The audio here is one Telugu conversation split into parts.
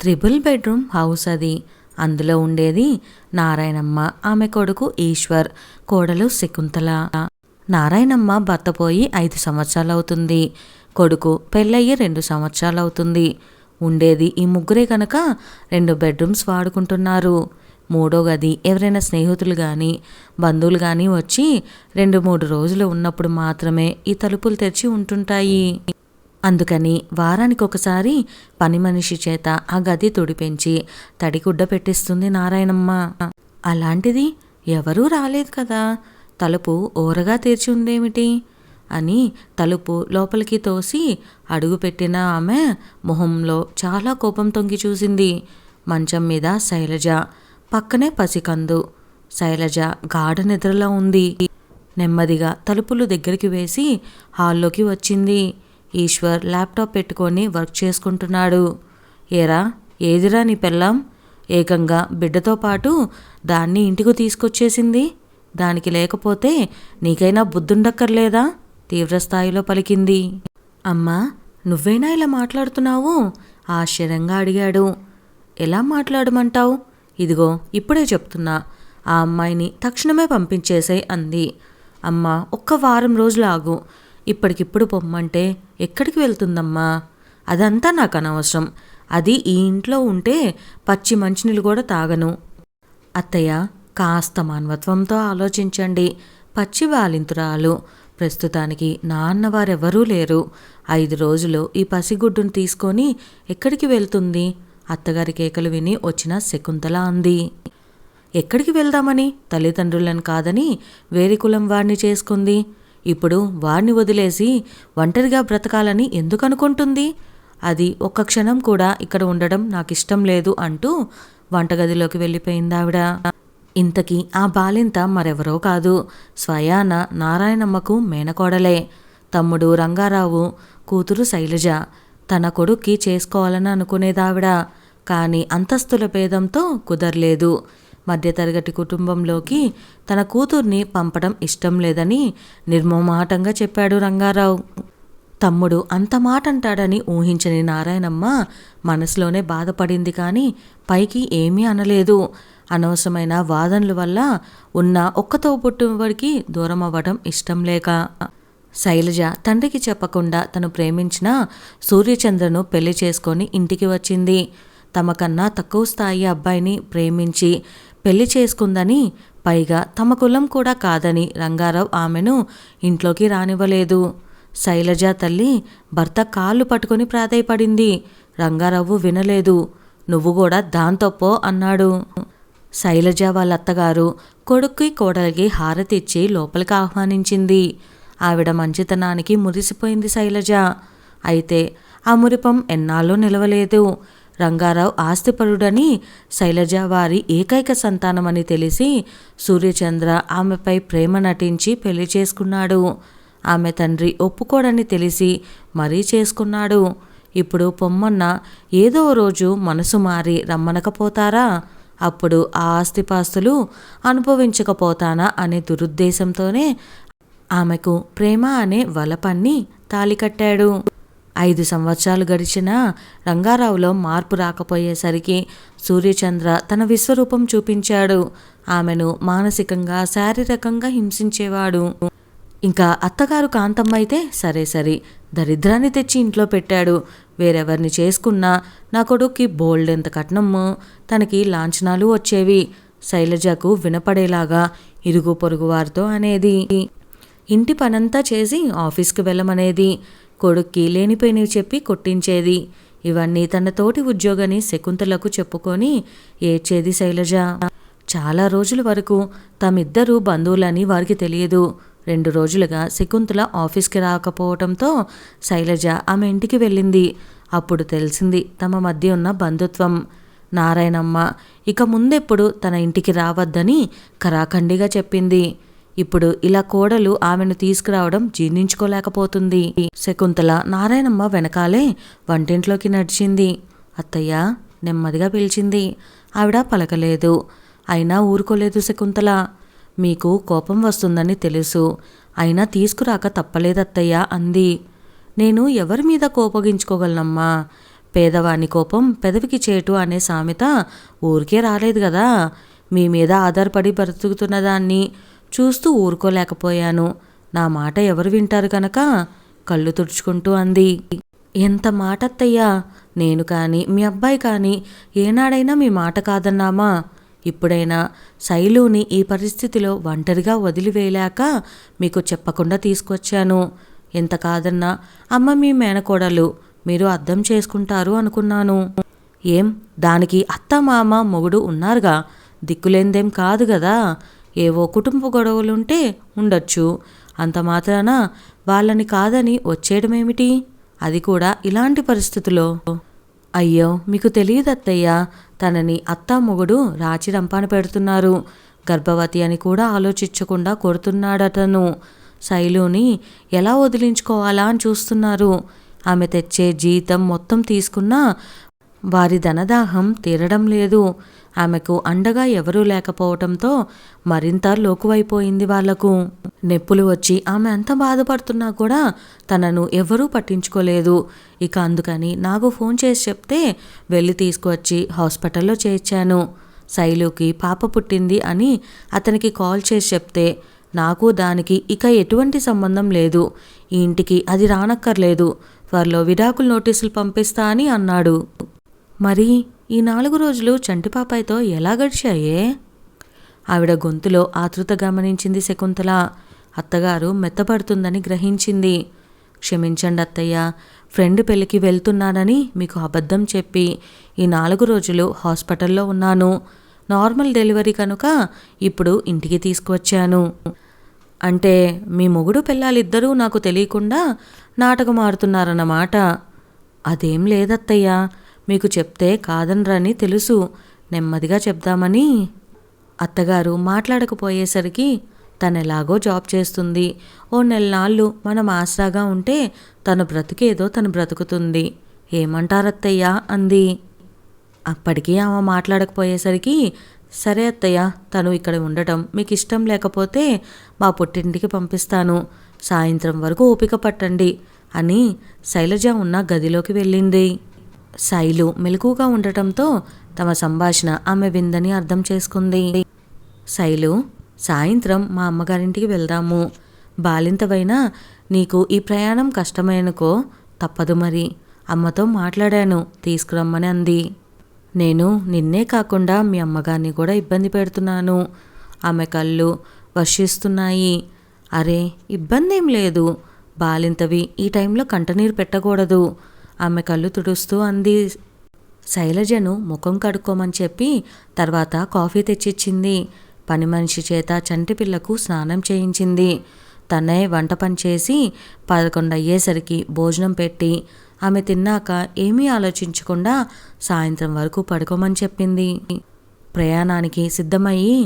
త్రిబుల్ బెడ్రూమ్ హౌస్ అది. అందులో ఉండేది నారాయణమ్మ ఆమె కొడుకు ఈశ్వర్ కోడలు శకుంతల. నారాయణమ్మ భర్త పోయి ఐదు సంవత్సరాలు అవుతుంది కొడుకు పెళ్ళయ్యి రెండు సంవత్సరాలు అవుతుంది ఉండేది ఈ ముగ్గురే కనుక రెండు బెడ్రూమ్స్ వాడుకుంటున్నారు. మూడో గది ఎవరైనా స్నేహితులు కానీ బంధువులు కానీ వచ్చి రెండు మూడు రోజులు ఉన్నప్పుడు మాత్రమే ఈ తలుపులు తెరిచి ఉంటుంటాయి. అందుకని వారానికి ఒకసారి పని మనిషి చేత ఆ గది తుడిపెంచి తడిగుడ్డ పెట్టిస్తుంది నారాయణమ్మ. అలాంటిది ఎవరూ రాలేదు కదా. తలుపు ఓరగా తెరిచి ఉందేమిటి? అని తలుపు లోపలికి తోసి అడుగుపెట్టిన ఆమె మొహంలో చాలా కోపం తొంగి చూసింది. మంచం మీద శైలజ పక్కనే పసికందు. శైలజ గాఢ నిద్రలో ఉంది. నెమ్మదిగా తలుపులు దగ్గరికి వేసి హాల్లోకి వచ్చింది. ఈశ్వర్ ల్యాప్టాప్ పెట్టుకొని వర్క్ చేసుకుంటున్నాడు. ఏరా ఏదిరా నీ పెళ్ళాం? ఏకంగా బిడ్డతో పాటు దాన్ని ఇంటికి తీసుకొచ్చేసింది. దానికి లేకపోతే నీకైనా బుద్ధుండక్కర్లేదా? తీవ్రస్థాయిలో పలికింది. అమ్మా నువ్వేనా ఇలా మాట్లాడుతున్నావు? ఆశ్చర్యంగా అడిగాడు. ఎలా మాట్లాడమంటావు? ఇదిగో ఇప్పుడే చెప్తున్నా. ఆ అమ్మాయిని తక్షణమే పంపించేసే అంది. అమ్మ ఒక్క వారం రోజులు ఆగు ఇప్పటికిప్పుడు పొమ్మంటే ఎక్కడికి వెళ్తుందమ్మా? అదంతా నాకు అనవసరం. అది ఈ ఇంట్లో ఉంటే పచ్చి మంచినీళ్ళు కూడా తాగను. అత్తయ్య కాస్త మానవత్వంతో ఆలోచించండి. పచ్చి బాలింతురాలు. ప్రస్తుతానికి నాన్నవారెవరూ లేరు. ఐదు రోజులు ఈ పసిగుడ్డును తీసుకొని ఎక్కడికి వెళ్తుంది? అత్తగారి కేకలు విని వచ్చిన శకుంతల అంది. ఎక్కడికి వెళ్దామని? తల్లిదండ్రులను కాదని వేరే కులం వాడిని చేసుకుంది. ఇప్పుడు వారిని వదిలేసి ఒంటరిగా బ్రతకాలని ఎందుకు అనుకుంటుంది? అది ఒక్క క్షణం కూడా ఇక్కడ ఉండడం నాకు ఇష్టం లేదు అంటూ వంటగదిలోకి వెళ్ళిపోయింది ఆవిడ. ఇంతకీ ఆ బాలింత మరెవరో కాదు. స్వయాన నారాయణమ్మకు మేనకోడలే. తమ్ముడు రంగారావు కూతురు శైలజ. తన కొడుక్కి చేసుకోవాలని అనుకునేదావిడ. కానీ అంతస్తుల భేదంతో కుదరలేదు. మధ్యతరగతి కుటుంబంలోకి తన కూతుర్ని పంపడం ఇష్టం లేదని నిర్మోమాటంగా చెప్పాడు రంగారావు. తమ్ముడు అంత మాట అంటాడని ఊహించని నారాయణమ్మ మనసులోనే బాధపడింది కానీ పైకి ఏమీ అనలేదు. అనవసరమైన వాదనల వల్ల ఉన్న ఒక్కతో పుట్టినవాడికి దూరం అవ్వడం ఇష్టం లేక. శైలజ తండ్రికి చెప్పకుండా తను ప్రేమించిన సూర్యచంద్రను పెళ్ళి చేసుకొని ఇంటికి వచ్చింది. తమకన్నా తక్కువ స్థాయి అబ్బాయిని ప్రేమించి పెళ్ళి చేసుకుందని పైగా తమ కులం కూడా కాదని రంగారావు ఆమెను ఇంట్లోకి రానివ్వలేదు. శైలజ తల్లి భర్త కాళ్ళు పట్టుకొని ప్రాధాయపడింది. రంగారావు వినలేదు. నువ్వు కూడా దాంతోపో అన్నాడు. శైలజ వాళ్ళ అత్తగారు కొడుక్కి కోడలికి హారతిచ్చి లోపలికి ఆహ్వానించింది. ఆవిడ మంచితనానికి మురిసిపోయింది శైలజ. అయితే ఆ మురిపం ఎన్నాళ్ళో నిలవలేదు. రంగారావు ఆస్తిపరుడని శైలజ వారి ఏకైక సంతానమని తెలిసి సూర్యచంద్ర ఆమెపై ప్రేమ నటించి పెళ్ళి చేసుకున్నాడు. ఆమె తండ్రి ఒప్పుకోడని తెలిసి మరీ చేసుకున్నాడు. ఇప్పుడు పొమ్మన్న ఏదో రోజు మనసు మారి రమ్మనకపోతారా? అప్పుడు ఆ ఆస్తిపాస్తులు అనుభవించకపోతానా అనే దురుద్దేశంతోనే ఆమెకు ప్రేమ అనే వలపన్ని తాళికట్టాడు ఐదు సంవత్సరాలు గడిచినా రంగారావులో మార్పు రాకపోయేసరికి సూర్యచంద్ర తన విశ్వరూపం చూపించాడు. ఆమెను మానసికంగా శారీరకంగా హింసించేవాడు. ఇంకా అత్తగారు కాంతమ్మ అయితే సరే సరే దరిద్రాన్ని తెచ్చి ఇంట్లో పెట్టాడు. వేరెవరిని చేసుకున్నా నా కొడుక్కి బోల్డ్ ఎంత కట్నము తనకి లాంఛనాలు వచ్చేవి. శైలజకు వినపడేలాగా ఇరుగు పొరుగు వారితో అనేది. ఇంటి పనంతా చేసి ఆఫీస్కి వెళ్ళమనేది. కొడుక్కి లేనిపోయినవి చెప్పి కొట్టించేది. ఇవన్నీ తన తోటి ఉద్యోగని శకుంతలకు చెప్పుకొని ఏడ్చేది శైలజ. చాలా రోజుల వరకు తమిద్దరూ బంధువులని వారికి తెలియదు. రెండు రోజులుగా శకుంతల ఆఫీస్కి రాకపోవడంతో శైలజ ఆమె ఇంటికి వెళ్ళింది. అప్పుడు తెలిసింది తమ మధ్య ఉన్న బంధుత్వం. నారాయణమ్మ ఇక ముందెప్పుడు తన ఇంటికి రావద్దని కరాఖండిగా చెప్పింది. ఇప్పుడు ఇలా కోడలు ఆమెను తీసుకురావడం జీర్ణించుకోలేకపోతుంది. శకుంతల నారాయణమ్మ వెనకాలే వంటింట్లోకి నడిచింది. అత్తయ్య నెమ్మదిగా పిలిచింది. ఆవిడ పలకలేదు. అయినా ఊరుకోలేదు శకుంతల. మీకు కోపం వస్తుందని తెలుసు. అయినా తీసుకురాక తప్పలేదత్తయ్య అంది. నేను ఎవరి మీద కోపగించుకోగలనమ్మా? పేదవాని కోపం పెదవికి చేటు అనే సామెత ఊరికే రాలేదు కదా. మీ మీద ఆధారపడి బ్రతుకుతున్న దాన్ని చూస్తూ ఊరుకోలేకపోయాను. నా మాట ఎవరు వింటారు కనుక కళ్ళు తుడుచుకుంటూ అంది. ఎంత మాట అత్తయ్యా నేను కానీ మీ అబ్బాయి కానీ ఏనాడైనా మీ మాట కాదన్నామా? ఇప్పుడైనా శైలుని ఈ పరిస్థితిలో ఒంటరిగా వదిలివేయలేక మీకు చెప్పకుండా తీసుకొచ్చాను. ఎంత కాదన్నా అమ్మ మీ మేనకోడలు మీరు అర్థం చేసుకుంటారు అనుకున్నాను. ఏం? దానికి అత్త మామ మొగుడు ఉన్నారుగా? దిక్కులేందేం కాదు కదా ఏవో కుటుంబ గొడవలుంటే ఉండొచ్చు. అంత మాత్రాన వాళ్ళని కాదని వచ్చేయడమేమిటి? అది కూడా ఇలాంటి పరిస్థితుల్లో అయ్యో మీకు తెలియదు అత్తయ్య తనని అత్త మొగుడు రాచి రంపాన పెడుతున్నారు. గర్భవతి అని కూడా ఆలోచించకుండా కొడుతున్నాడటను. శైలుని ఎలా వదిలించుకోవాలా అని చూస్తున్నారు. ఆమె తెచ్చే జీతం మొత్తం తీసుకున్నా వారి ధనదాహం తీరడం లేదు. ఆమెకు అండగా ఎవరూ లేకపోవటంతో మరింత లోకువైపోయింది వాళ్ళకు. నెప్పులు వచ్చి ఆమె అంత బాధపడుతున్నా కూడా తనను ఎవరూ పట్టించుకోలేదు. ఇక అందుకని నాకు ఫోన్ చేసి చెప్తే వెళ్ళి తీసుకువచ్చి హాస్పిటల్లో చేర్చాను. శైలుకి పాప పుట్టింది అని అతనికి కాల్ చేసి చెప్తే నాకు దానికి ఇక ఎటువంటి సంబంధం లేదు. ఈ ఇంటికి అది రానక్కర్లేదు. త్వరలో విడాకుల నోటీసులు పంపిస్తా అని అన్నాడు. మరి ఈ నాలుగు రోజులు చంటిపాపాయితో ఎలా గడిచాయే? ఆవిడ గొంతులో ఆతృత గమనించింది శకుంతల. అత్తగారు మెత్తపడుతుందని గ్రహించింది. క్షమించండి అత్తయ్య ఫ్రెండ్ పెళ్ళికి వెళ్తున్నానని మీకు అబద్ధం చెప్పి ఈ నాలుగు రోజులు హాస్పిటల్లో ఉన్నాను. నార్మల్ డెలివరీ కనుక ఇప్పుడు ఇంటికి తీసుకువచ్చాను. అంటే మీ మొగుడు పిల్లలిద్దరూ నాకు తెలియకుండా నాటకం ఆడుతున్నారన్నమాట. అదేం లేదత్తయ్యా మీకు చెప్తే కాదనరని తెలుసు. నెమ్మదిగా చెప్దామని అత్తగారు మాట్లాడకపోయేసరికి తను ఎలాగో జాబ్ చేస్తుంది. ఓ నెల నాళ్ళు మనం ఆసరాగా ఉంటే తను బ్రతికేదో తను బ్రతుకుతుంది. ఏమంటారత్తయ్య? అంది. అప్పటికీ ఆమె మాట్లాడకపోయేసరికి సరే అత్తయ్య తను ఇక్కడ ఉండటం మీకు ఇష్టం లేకపోతే మా పుట్టింటికి పంపిస్తాను. సాయంత్రం వరకు ఓపిక పట్టండి అని శైలజ ఉన్న గదిలోకి వెళ్ళింది. శైలు మెలకుగా ఉండటంతో తమ సంభాషణ ఆమె విందని అర్థం చేసుకుంది. శైలు సాయంత్రం మా అమ్మగారింటికి వెళ్దాము. బాలింతవైనా నీకు ఈ ప్రయాణం కష్టమైనకో? తప్పదు మరి. అమ్మతో మాట్లాడాను తీసుకురమ్మని అంది. నేను నిన్నే కాకుండా మీ అమ్మగారిని కూడా ఇబ్బంది పెడుతున్నాను. ఆమె కళ్ళు వర్షిస్తున్నాయి. అరే ఇబ్బంది ఏం లేదు. బాలింతవి ఈ టైంలో కంటనీరు పెట్టకూడదు. ఆమె కళ్ళు తుడుస్తూ అంది. శైలజను ముఖం కడుక్కోమని చెప్పి తర్వాత కాఫీ తెచ్చిచ్చింది. పని మనిషి చేత చంటి పిల్లకు స్నానం చేయించింది. తనే వంట పని చేసి పదకొండు అయ్యేసరికి భోజనం పెట్టి ఆమె తిన్నాక ఏమీ ఆలోచించకుండా సాయంత్రం వరకు పడుకోమని చెప్పింది. ప్రయాణానికి సిద్ధమయ్యి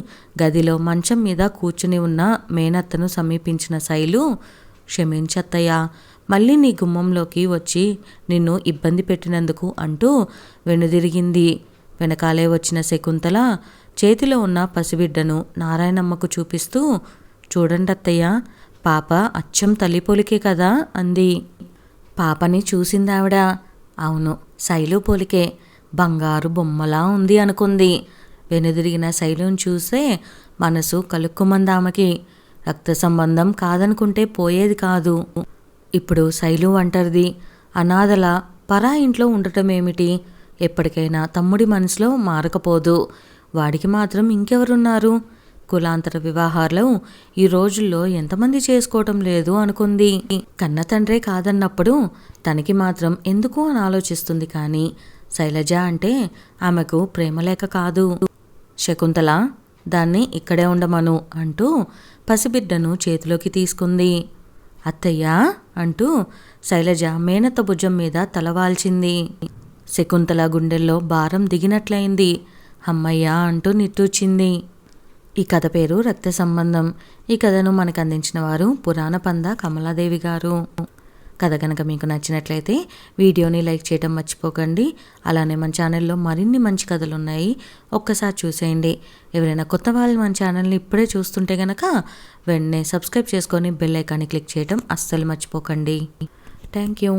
గదిలో మంచం మీద కూర్చుని ఉన్న మేనత్తను సమీపించిన శైలు క్షమించత్తయ్యా మళ్ళీ నీ గుమ్మంలోకి వచ్చి నిన్ను ఇబ్బంది పెట్టినందుకు అంటూ వెనుదిరిగింది. వెనకాలే వచ్చిన శకుంతల చేతిలో ఉన్న పసిబిడ్డను నారాయణమ్మకు చూపిస్తూ చూడండి అత్తయ్య పాప అచ్చం తల్లి పోలికే కదా అంది. పాపని చూసిందావిడ. అవును శైలు పోలికే. బంగారు బొమ్మలా ఉంది అనుకుంది. వెనుదిరిగిన శైలుని చూసే మనసు కలుక్కుమందామకి రక్త సంబంధం కాదనుకుంటే పోయేది కాదు. ఇప్పుడు శైలు అంటరిది అనాథల పరా ఇంట్లో ఉండటం ఏమిటి ఎప్పటికైనా తమ్ముడి మనసులో మారకపోదు. వాడికి మాత్రం ఇంకెవరున్నారు? కులాంతర వివాహాలు ఈ రోజుల్లో ఎంతమంది చేసుకోవటం లేదు అనుకుంది. కన్న తండ్రే కాదన్నప్పుడు తనకి మాత్రం ఎందుకు అని ఆలోచిస్తుంది కానీ శైలజ అంటే ఆమెకు ప్రేమలేక కాదు. శకుంతల దాన్ని ఇక్కడే ఉండమను అంటూ పసిబిడ్డను చేతిలోకి తీసుకుంది. అత్తయ్యా అంటూ శైలజ మేనత భుజం మీద తలవాల్చింది శకుంతల గుండెల్లో భారం దిగినట్లయింది. అమ్మయ్యా అంటూ నిట్టూచింది ఈ కథ పేరు రక్త సంబంధం. ఈ కథను మనకు అందించిన వారు పురాణ పంద కమలాదేవి గారు. కథ కనుక మీకు నచ్చినట్లయితే వీడియోని లైక్ చేయడం మర్చిపోకండి. అలానే మన ఛానల్లో మరిన్ని మంచి కథలు ఉన్నాయి ఒక్కసారి చూసేయండి. ఎవరైనా కొత్త వాళ్ళు మన ఛానల్ని ఇప్పుడే చూస్తుంటే కనుక వెంటనే సబ్స్క్రైబ్ చేసుకొని బెల్ ఐకాన్ని క్లిక్ చేయడం అస్సలు మర్చిపోకండి. Thank you.